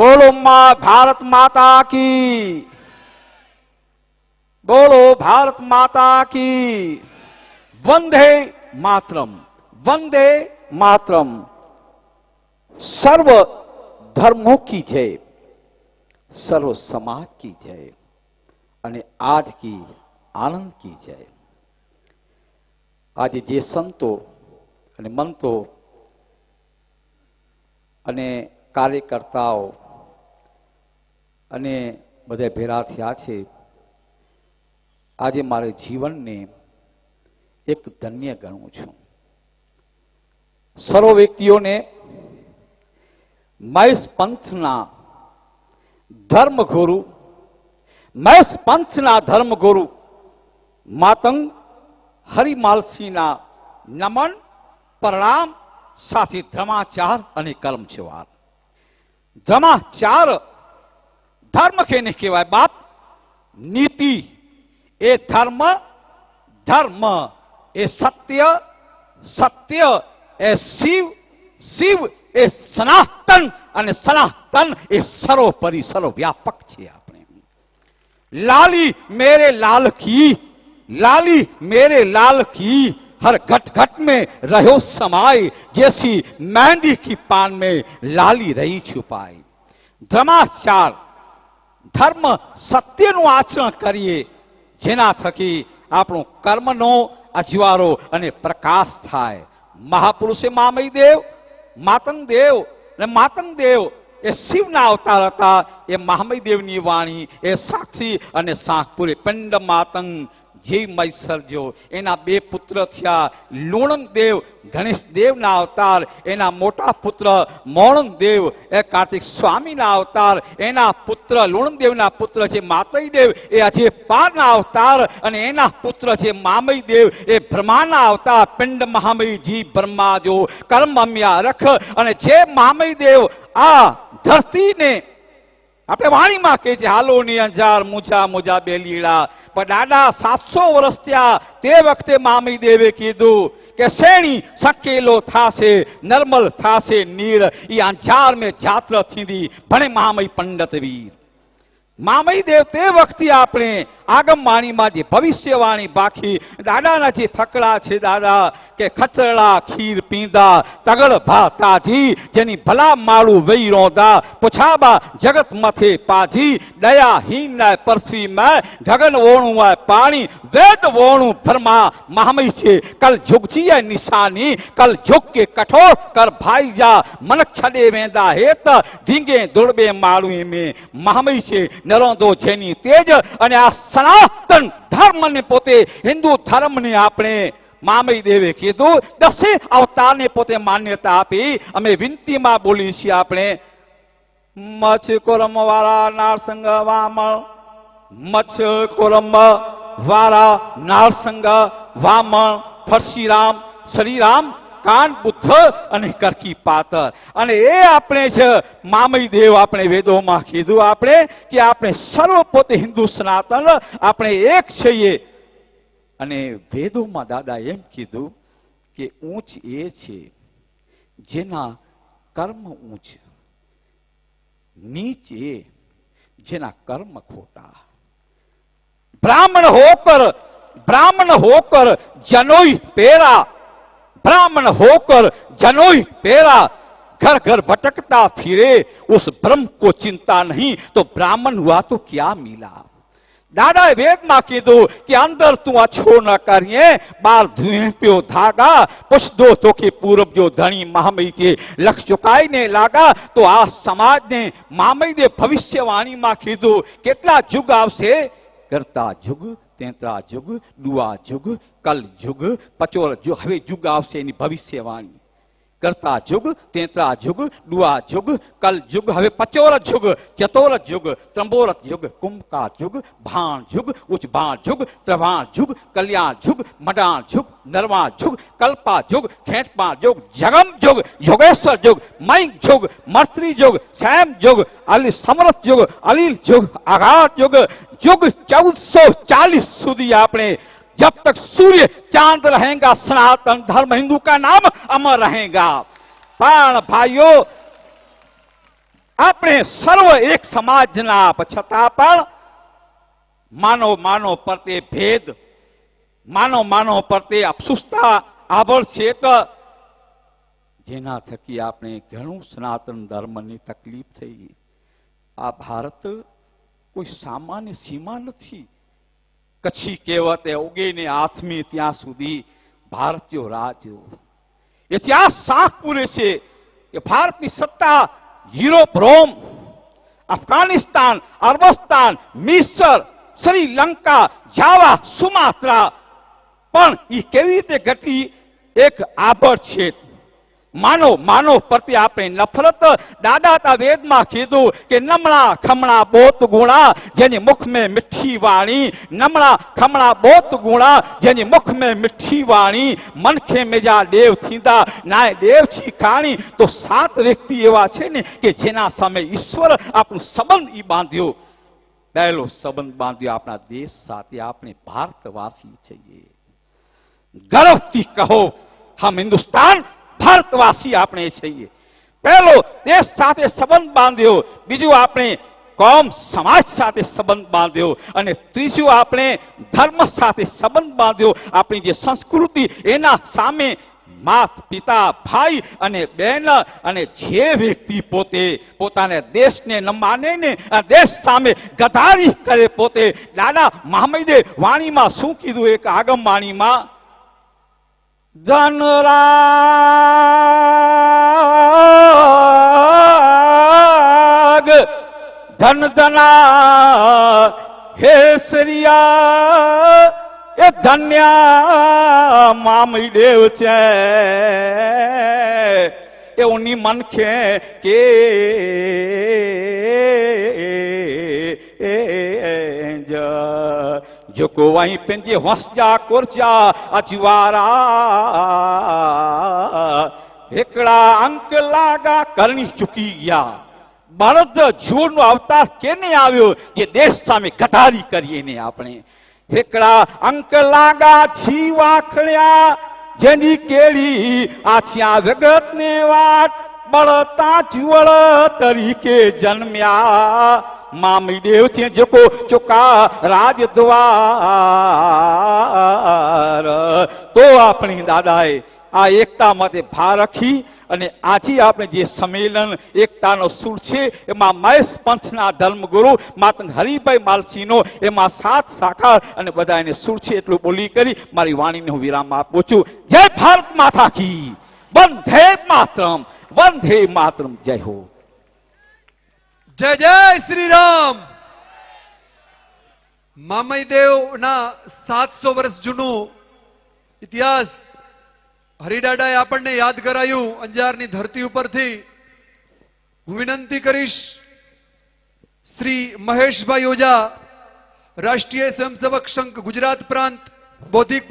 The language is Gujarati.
બોલો ભારત માતા કી. બોલો ભારત માતા કી. વંદે માતરમ વંદે માતરમ. સર્વ ધર્મો કી જય, સર્વ સમાજ કી જય, અને આજ કી આનંદ કી જય. આજે જે સંતો અને મંતો અને કાર્યકર્તાઓ અને બધા ભેરા થયા છે. આજે મારે જીવનને એક ધન્ય ગણું છું. સર્વ વ્યક્તિઓને મહેશ પંથના ધર્મગુરુ, મહેશ પંથના ધર્મગુરુ માતંગ હરિમાલસિંહના નમન, પ્રણામ, સાથે ધ્રમાચાર અને કર્મ છે વાત ધર્માચાર ધર્મ કેને કહેવાય બાપ નીતિ એ ધર્મ ધર્મ એ સત્ય સત્ય એ શિવ શિવ એ સનાતન અને સનાતન એ સર્વોપરી સર્વવ્યાપક છે આપણે लाली मेरे लाल की लाली मेरे लाल की हर घट घट में रहो समाये जैसी मेहंदी की पान में लाली रही છુપાઈ ધર્માચાર ધર્મ સત્યનું આચરણ કરીએ, જેના થકી આપણું કર્મનો અજવાળો અને પ્રકાશ થાય. મહાપુરુષે મામય દેવ માતંગ દેવ અને માતંગ દેવ એ શિવના અવતાર હતા. એ મહામય દેવની વાણી, એ સાક્ષી અને સાંખપુરે પિંડ માતંગ જીવ મય સર્જો એના બે પુત્ર થયા લુણંગ દેવ ગણેશ અવતાર. એના મોટા પુત્ર મોણંગ એ કાર્તિક સ્વામીના અવતાર. એના પુત્ર લુણંગ દેવના પુત્ર છે માતઈ દેવ એ અજય પારના અવતાર. અને એના પુત્ર છે મામય દેવ એ બ્રહ્માના અવતાર. પિંડ મહામય જી બ્રહ્મા જો. કર્મ રખ. અને જે મામય દેવ આ ધરતીને આપણે વાણીમાં કહે છે હાલોની અંજાર, મુજા મુજા બે લીડા પણ દાદા, સાતસો વર્ષ ત્યાં તે વખતે મામી દેવે કીધું કે, શેણી સકેલો થાશે, નર્મલ થાશે, નીર. ઈ અંજાર મેં જાત્ર થીંદી ભણે મામય પંડત વીર મામય દેવ તે વખતે આપણે આગમવાણીમાં જે ભવિષ્યવાણી બાકી, દાદાના જે ફકડા છે દાદા, કે ખચરડા, ખીર પીંદા તગળ ભાતાજી જેની ભલા માળું વઈ રોંદા પૂછાબા જગત મથે પાજી દયા હીન પૃથ્વી માં ગગન વોણું હોય પાણી, વેદ વોણું ભરમા મહામય છે. કલ ઝુગજીએ નિશાની, કલ ઝુક કે કઠોર, કર ભાઈ જા મન છડે વેંદા હેત ધીંગે દુડબે માળું મેં. મહામય છે. નરોંદો જેની તેજ અને આ સનાતન ધર્મને પોતે, હિન્દુ ધર્મને આપણે મામય દેવે કીધું. દસે અવતારને પોતે માન્યતા આપી. અમે વિનંતીમાં બોલી છીએ આપણે, મચ્છ કોરમ વાળા નારસંગ વામણ મચ્છ કોરમ વાળા નારસંગ વામણ ફરશીરામ શ્રીરામ કાન બુદ્ધ અને કરકી પાતર. અને એ આપણે છે, મામય દેવ આપણે વેદોમાં કીધું આપણે કે આપણે સર્વ પોતે હિન્દુ સનાતન, આપણે એક છીએ. અને વેદોમાં દાદા એમ કીધું કે ઊંચ એ છે, જેના કર્મ ઊંચ, નીચ એ, જેના કર્મ ખોટા. બ્રાહ્મણ હોકર બ્રાહ્મણ હોકર, જનોઈ, પેરા ब्राह्मण होकर जनोई पेरा घर घर भटकता फिरे उस ब्रह्म को चिंता नहीं तो ब्राह्मण हुआ तो क्या मिला દાદાએ વેદમાં કીધું કે અંદર તું અછો ન કરીએ બાર ધુએ પ્યો ધાગા પુષ્દો તો કે પૂરબ જો ધણી મહામય છે લક્ષ ચુકાઈને લાગા તો આ સમાજને મામયદે ભવિષ્યવાણીમાં કીધું કેટલા જુગ આવશે કરતા જુગ તેતરા જુગ ડુઆ જુગ કલ જુગ પચોર જુગ. હવે જુગ આવશે એની ભવિષ્યવાણી. કરતા જુગ, તેતરા જુગ, ડુઆ જુગ, કલ જુગ. હવે પચોર જુગ ચતોર જુગ ત્રંબોર જુગ, કુંભકા જુગ, ભાણ જુગ ઉચભાણ જુગ ત્રભાણ જુગ, કલ્યાણ જુગ, મડાણ જુગ નરવા જુગ, કલ્પા જુગ ખેંટપા જુગ, જગમ જુગ, યોગેશ્વર જુગ મૈક જુગ, મર્ત્રી જુગ, સૈમ જુગ, અલી સમરથ જુગ, અલીલ જુગ, આઘાત જુગ. જુગ ચૌદસો ચાલીસ સુધી આપણે जब तक सूर्य चांद रहेगा सनातन धर्म हिंदू का नाम अमर रहेगा પણ ભાઈઓ આપણે સર્વ એક સમાજના છતાં પણ માનવ માનવ પ્રત્યે ભેદ માનવ માનવ પ્રત્યે અફસુસતા આભળ છેટ જેના થકી આપણે ઘણું સનાતન ધર્મની તકલીફ થઈ આ ભારત કોઈ સામાન્ય સીમા નથી કચ્છી કહેવતે ઉગીને આથમી ત્યાં સુધી ભારતીય રાજ. ઇતિહાસ સાફ પૂરે છે. કે ભારતની સત્તા યુરોપ, રોમ અફઘાનિસ્તાન અરબસ્તાન, મિસર, શ્રીલંકા, જાવા, સુમાત્રા. પણ એ કેવી રીતે ઘટી? એક આભર છે. માનવ માનવ પ્રત્યે આપણે નફરત. દાદા તા વેદમાં કીધું કે નમણા ખમણા બોત ગુણા, જેની મુખ મેં મીઠી વાણી. નમણા ખમણા બોત ગુણા, જેની મુખ મેં મીઠી વાણી. મનખે મેજા દેવ થીંદા, નાય દેવ છી કાણી તો સાત વ્યક્તિ એવા છે ને કે જેના સામે ઈશ્વર આપણું સંબંધ ઈ બાંધ્યો. પહેલો સંબંધ બાંધ્યો આપણા દેશ સાથે, આપણે ભારતવાસી છીએ ગર્વથી કહો, હમ હિન્દુસ્તાન ભારતવાસી આપણે છીએ. પહેલો દેશ સાથે સંબંધ બાંધ્યો, બીજું આપણે કોમ સમાજ સાથે સંબંધ બાંધ્યો, અને ત્રીજું આપણે ધર્મ સાથે સંબંધ બાંધ્યો. આપણી જે સંસ્કૃતિ, એના સામે માત, પિતા, ભાઈ અને બહેન અને જે વ્યક્તિ પોતે પોતાને દેશને ન માને ને દેશ સામે ગધારી કરે પોતે. દાદા મહામદે વાણીમાં શું કીધું? એક આગમ વાણીમાં ધનરાગ ધન ધના હે શ્રિયા એ ધન્યા મામી દેવ છે. એ ઉની મનખે કે જ જો કો વहीं પેંજે कुर्जा કોરજા हिकिड़ा अंक લાગા કરણી ચૂકી ગયા. બળદ ઝૂરનો અવતાર કેને આવ્યો કે દેશ સામે ગધારી કરીએ ને આપણે. હેકડા અંક લાગા જીવા ખળ્યા, જેની કેળી આછ્યા જગત ને વાટ બળતા જુવળ તરીકે જન્મ્યા. મામી દેવ છે જોકો ચોકા રાજ દ્વાર તો આપણી દાદાએ આ એકતા માટે ભાર રાખી અને આજે આપણે જે સંમેલન, એકતાનો સુર છે, એમાં મહેશ પંથના ધર્મગુરુ માતંગ હરિભાઈ માલસીનો એમાં સાત સાકાર અને બધા એને સુર છે એટલું બોલી કરી મારી વાણીને હું વિરામ આપું છું. જય ભારત માતા કી. વંદે માતરમ. વંદે માતરમ. જય હો. જય જય શ્રી રામ મામયદેવના સાતસો વર્ષ જૂનું ઇતિહાસ હરિડાડાએ આપણને યાદ કરાયું. અંજારની ધરતી ઉપરથી હું વિનંતી કરીશ, શ્રી મહેશભાઈ ઓઝા, રાષ્ટ્રીય સ્વયંસેવક સંઘ ગુજરાત પ્રાંત, બૌદ્ધિક